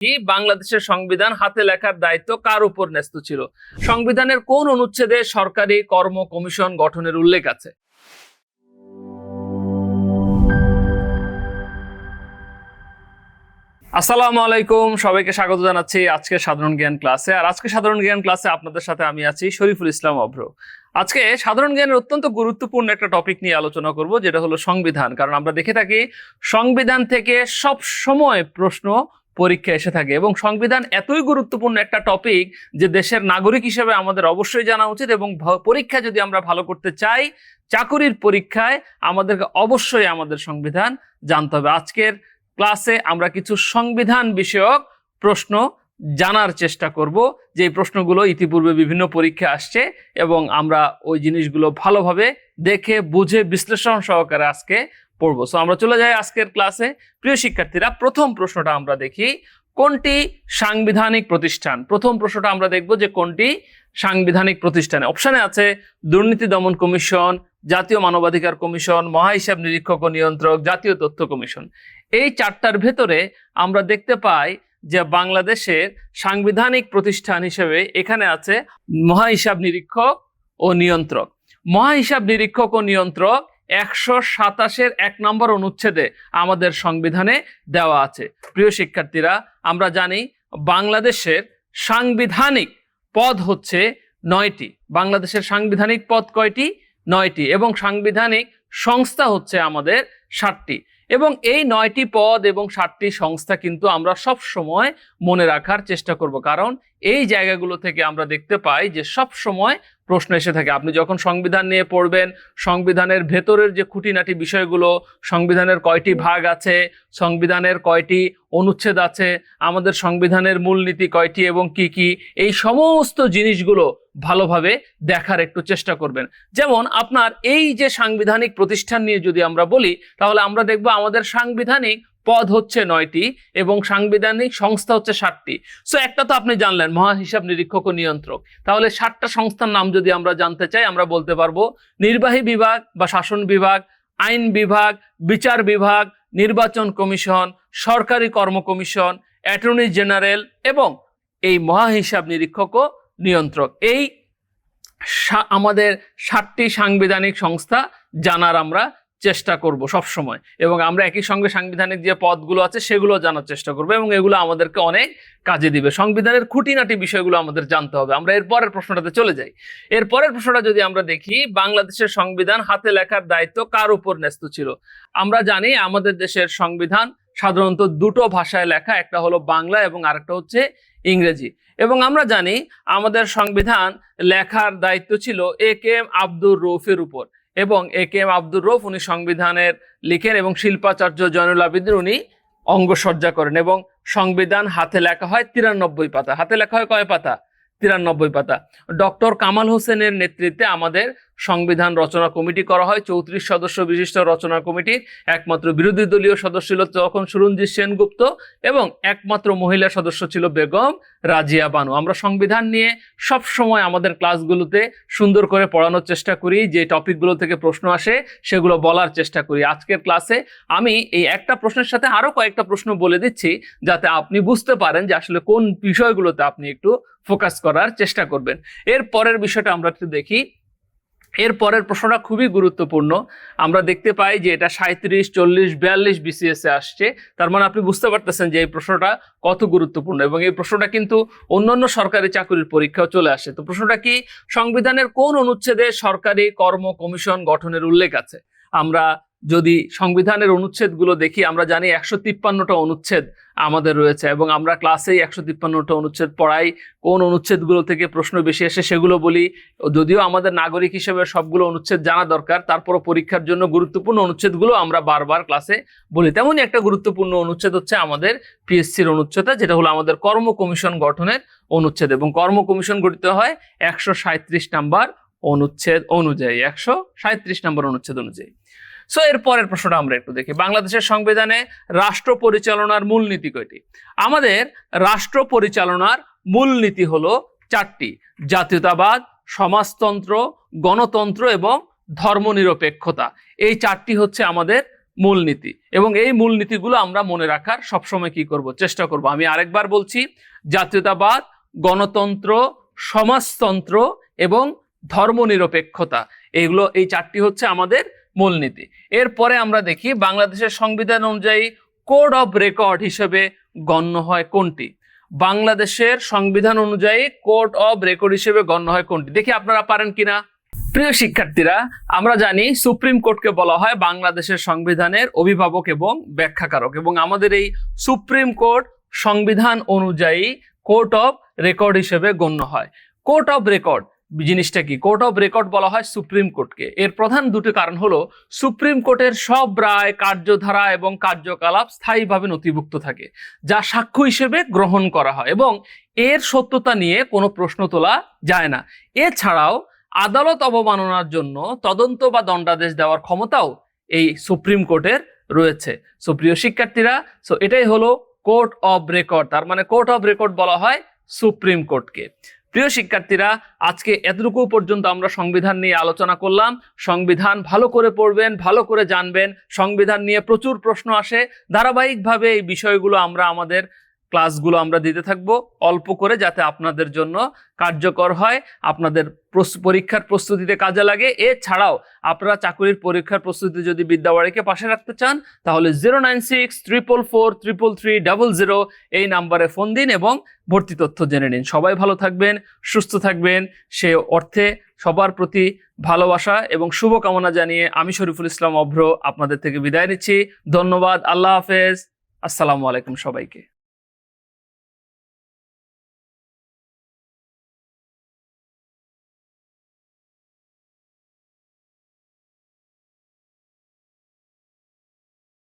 কি বাংলাদেশের সংবিধান হাতে লেখার দায়িত্ব কার উপর ন্যস্ত ছিল? সংবিধানের কোন অনুচ্ছেদে সরকারি কর্ম কমিশন গঠনের উল্লেখ আছে? আসসালামু আলাইকুম, সবাইকে স্বাগত জানাচ্ছি আজকে সাধারণ জ্ঞান ক্লাসে। আর আজকে সাধারণ জ্ঞান ক্লাসে আপনাদের সাথে আমি আছি শরীফুল ইসলাম অভ্র। আজকে সাধারণ জ্ঞানের অত্যন্ত গুরুত্বপূর্ণ একটা টপিক নিয়ে আলোচনা করব, যেটা হলো সংবিধান। কারণ আমরা দেখে থাকি, সংবিধান থেকে সব সময় প্রশ্ন পরীক্ষা এসে থাকে। এবং সংবিধান এতই গুরুত্বপূর্ণ একটা টপিক যে দেশের নাগরিক হিসেবে আমাদের অবশ্যই জানা উচিত এবং পরীক্ষা যদি আমরা ভালো করতে চাই, চাকুরির পরীক্ষায় আমাদেরকে অবশ্যই আমাদের সংবিধান জানতে হবে। আজকের ক্লাসে আমরা কিছু সংবিধান বিষয়ক প্রশ্ন জানার চেষ্টা করব। যে প্রশ্নগুলো ইতিপূর্বে বিভিন্ন পরীক্ষা আসছে এবং আমরা ওই জিনিসগুলো ভালোভাবে দেখে, বুঝে, বিশ্লেষণ সহকারে আজকে পড়ব। সো আমরা চলে যাই আজকের ক্লাসে প্রিয় শিক্ষার্থীরা, প্রথম প্রশ্নটা আমরা দেখি, কোনটি সাংবিধানিক প্রতিষ্ঠান? প্রথম প্রশ্নটা আমরা দেখব যে কোনটি সাংবিধানিক প্রতিষ্ঠানে? অপশানে আছে, দুর্নীতি দমন কমিশন, জাতীয় মানবাধিকার কমিশন, মহাহিসাব নিরীক্ষক ও নিয়ন্ত্রক, জাতীয় তথ্য কমিশন। এই চারটার ভেতরে আমরা দেখতে পাই যে বাংলাদেশের সাংবিধানিক প্রতিষ্ঠান হিসেবে এখানে আছে মহাহিসাব নিরীক্ষক ও নিয়ন্ত্রক। মহাহিসাব নিরীক্ষক ও নিয়ন্ত্রক একশো সাতাশের এক নম্বর অনুচ্ছেদে আমাদের সংবিধানে দেওয়া আছে। প্রিয় শিক্ষার্থীরা, আমরা জানি বাংলাদেশের সাংবিধানিক পদ হচ্ছে নয়টি। বাংলাদেশের সাংবিধানিক পদ কয়টি? নয়টি। এবং সাংবিধানিক সংস্থা হচ্ছে আমাদের ষাটটি এবং এই নয়টি পদ এবং ষাটটি সংস্থা কিন্তু আমরা সব সময় মনে রাখার চেষ্টা করব। কারণ এই জায়গাগুলো থেকে আমরা দেখতে পাই যে সব সময় প্রশ্ন এসে থাকে। আপনি যখন সংবিধান নিয়ে পড়বেন, সংবিধানের ভেতরের যে খুঁটিনাটি বিষয়গুলো, সংবিধানের কয়টি ভাগ আছে, সংবিধানের কয়টি অনুচ্ছেদ আছে, আমাদের সংবিধানের মূলনীতি কয়টি এবং কি কি, এই সমস্ত জিনিসগুলো ভালোভাবে দেখার একটু চেষ্টা করবেন। যেমন আপনার এই যে সাংবিধানিক প্রতিষ্ঠান নিয়ে যদি আমরা বলি, তাহলে আমরা দেখব আমাদের সাংবিধানিক পদ হচ্ছে নয়টি এবং সাংবিধানিক সংস্থা হচ্ছে ষাটটি সো একটা তো আপনি জানলেন মহা হিসাব নিরীক্ষক ও নিয়ন্ত্রক। তাহলে ষাটটা সংস্থার নাম যদি আমরা জানতে চাই, আমরা বলতে পারব নির্বাহী বিভাগ বা শাসন বিভাগ, আইন বিভাগ, বিচার বিভাগ, নির্বাচন কমিশন, সরকারি কর্ম কমিশন, অ্যাটর্নি জেনারেল এবং এই মহা হিসাব নিরীক্ষক ও নিয়ন্ত্রক। এই আমাদের ষাটটি সাংবিধানিক সংস্থা জানার আমরা চেষ্টা করব সব সময় এবং আমরা একই সঙ্গে সাংবিধানিক যে পদগুলো আছে, সেগুলো জানার চেষ্টা করব এবং এগুলো আমাদেরকে অনেক কাজে দিবে। সংবিধানের খুঁটিনাটি বিষয়গুলো আমাদের জানতে হবে। আমরা এর পরের প্রশ্নটাতে চলে যাই। এর পরের প্রশ্নটা যদি আমরা দেখি, বাংলাদেশের সংবিধান হাতে লেখার দায়িত্ব কার উপর ন্যস্ত ছিল? আমরা জানি আমাদের দেশের সংবিধান সাধারণত দুটো ভাষায় লেখা, একটা হলো বাংলা এবং আরেকটা হচ্ছে ইংরেজি। এবং আমরা জানি আমাদের সংবিধান লেখার দায়িত্ব ছিল এ কে এম আব্দুর রৌফের উপর। এবং A K M Abdur Rouf উনি সংবিধানের লিখেন এবং শিল্পাচার্য জয়নুল আবিদিন উনি অঙ্গসজ্জা করেন এবং সংবিধান হাতে লেখা হয় তিরানব্বই পাতা। হাতে লেখা হয় কয় পাতা? তিরানব্বই পাতা। ডক্টর কামাল হোসেনের নেতৃত্বে আমাদের সংবিধান রচনা কমিটি করা হয়। চৌত্রিশ সদস্য বিশিষ্ট রচনা কমিটির একমাত্র বিরোধী দলীয় সদস্য ছিল তখন সুরঞ্জিত সেনগুপ্ত এবং একমাত্র মহিলা সদস্য ছিল বেগম রাজিয়া বানু। আমরা সংবিধান নিয়ে সব সময় আমাদের ক্লাসগুলোতে সুন্দর করে পড়ানোর চেষ্টা করি, যে টপিকগুলো থেকে প্রশ্ন আসে সেগুলো বলার চেষ্টা করি। আজকের ক্লাসে আমি এই একটা প্রশ্নের সাথে আরও কয়েকটা প্রশ্ন বলে দিচ্ছি, যাতে আপনি বুঝতে পারেন যে আসলে কোন বিষয়গুলোতে আপনি একটু ফোকাস করার চেষ্টা করবেন। এর পরের বিষয়টা আমরা একটু দেখি। এর পরের প্রশ্নটা খুবই গুরুত্বপূর্ণ। আমরা দেখতে পাই যে এটা সাঁত্রিশ চল্লিশ, বিয়াল্লিশ বিসিএস আসছে। তার মানে আপনি বুঝতে পারতেছেন যে এই প্রশ্নটা কত গুরুত্বপূর্ণ এবং এই প্রশ্নটা কিন্তু অন্যান্য সরকারি চাকরির পরীক্ষাও চলে আসে। তো প্রশ্নটা কি, সংবিধানের কোন অনুচ্ছেদে সরকারি কর্ম কমিশন গঠনের উল্লেখ আছে? আমরা যদি সংবিধানের অনুচ্ছেদগুলো দেখি, আমরা জানি একশো তিপ্পান্নটা অনুচ্ছেদ আমাদের রয়েছে এবং আমরা ক্লাসেই একশো তিপ্পান্নটা অনুচ্ছেদ পড়াই। কোন অনুচ্ছেদগুলো থেকে প্রশ্ন বেশি আসে সেগুলো বলি। যদিও আমাদের নাগরিক হিসেবে সবগুলো অনুচ্ছেদ জানা দরকার, তারপরও পরীক্ষার জন্য গুরুত্বপূর্ণ অনুচ্ছেদগুলো আমরা বারবার ক্লাসে বলি। তেমনই একটা গুরুত্বপূর্ণ অনুচ্ছেদ হচ্ছে আমাদের পিএসসির অনুচ্ছেদ যেটা হলো আমাদের কর্ম কমিশন গঠনের অনুচ্ছেদ এবং কর্ম কমিশন গঠিত হয় একশো সাঁত্রিশ নাম্বার অনুচ্ছেদ অনুযায়ী, একশো সাঁত্রিশ নাম্বার অনুচ্ছেদ অনুযায়ী। সো এর পরের প্রশ্নটা আমরা একটু দেখি। বাংলাদেশের সংবিধানে রাষ্ট্র পরিচালনার মূলনীতি কয়টি? আমাদের রাষ্ট্র পরিচালনার মূলনীতি হলো চারটি। জাতীয়তাবাদ, সমাজতন্ত্র, গণতন্ত্র এবং ধর্মনিরপেক্ষতা। এই চারটি হচ্ছে আমাদের মূলনীতি। এবং এই মূলনীতিগুলো আমরা মনে রাখার সবসময় কি করব? চেষ্টা করব। আমি আরেকবার বলছি, জাতীয়তাবাদ, গণতন্ত্র, সমাজতন্ত্র এবং ধর্মনিরপেক্ষতা। এগুলো, এই চারটি হচ্ছে আমাদের মূলনীতি। এরপরে আমরা দেখি বাংলাদেশের সংবিধান অনুযায়ী কোড অফ রেকর্ড হিসেবে গণ্য হয় কোনটি? বাংলাদেশের সংবিধান অনুযায়ী কোড অফ রেকর্ড হিসেবে গণ্য হয় কোনটি? দেখি আপনারা পারেন কিনা। প্রিয় শিক্ষার্থীরা, আমরা জানি সুপ্রিম কোর্টকে বলা হয় বাংলাদেশের সংবিধানের অভিভাবক এবং ব্যাখ্যাকারক এবং আমাদের এই সুপ্রিম কোর্ট সংবিধান অনুযায়ী কোর্ট অফ রেকর্ড হিসেবে গণ্য হয়। কোর্ট অফ রেকর্ড জিনিসটা কি? কোর্ট অফ রেকর্ড বলা হয় সুপ্রিম কোর্টকে এর প্রধান দুটি কারণ হলো সুপ্রিম কোর্টের সব রায়, কার্যধারা এবং কার্যকলাপ স্থায়ীভাবে নথিভুক্ত থাকে, যা সাক্ষ্য হিসেবে গ্রহণ করা হয় এবং এর সত্যতা নিয়ে কোনো প্রশ্ন তোলা যায় না। এছাড়াও, আদালত অবমাননার জন্য তদন্ত বা দণ্ডাদেশ দেওয়ার ক্ষমতাও এই সুপ্রিম কোর্টের রয়েছে। সো প্রিয় শিক্ষার্থীরা সো এটাই হলো কোর্ট অফ রেকর্ড তার মানে কোর্ট অফ রেকর্ড বলা হয় সুপ্রিম কোর্টকে প্রিয় শিক্ষার্থীরা, আজকে এতটুকু পর্যন্ত আমরা সংবিধান নিয়ে আলোচনা করলাম। সংবিধান ভালো করে পড়বেন, ভালো করে জানবেন। সংবিধান নিয়ে প্রচুর প্রশ্ন আসে। ধারাবাহিকভাবে এই বিষয়গুলো আমরা আমাদের ক্লাসগুলো আমরা দিতে থাকব অল্প করে যাতে আপনাদের জন্য কার্যকর হয়, আপনাদের পরীক্ষার প্রস্তুতিতে কাজে লাগে। এছাড়াও আপনারা চাকরির পরীক্ষার প্রস্তুতি যদি বিদ্যাবাড়িকে পাশে রাখতে চান, তাহলে zero nine six triple four triple three double zero এই নাম্বারে ফোন দিন এবং ভর্তি তথ্য জেনে নিন। সবাই ভালো থাকবেন, সুস্থ থাকবেন। সে অর্থে সবার প্রতি ভালোবাসা এবং শুভকামনা জানিয়ে আমি শরীফুল ইসলাম অভ্র আপনাদের থেকে বিদায় নিচ্ছি। ধন্যবাদ, আল্লাহ হাফেজ। আসসালামু আলাইকুম সবাইকে।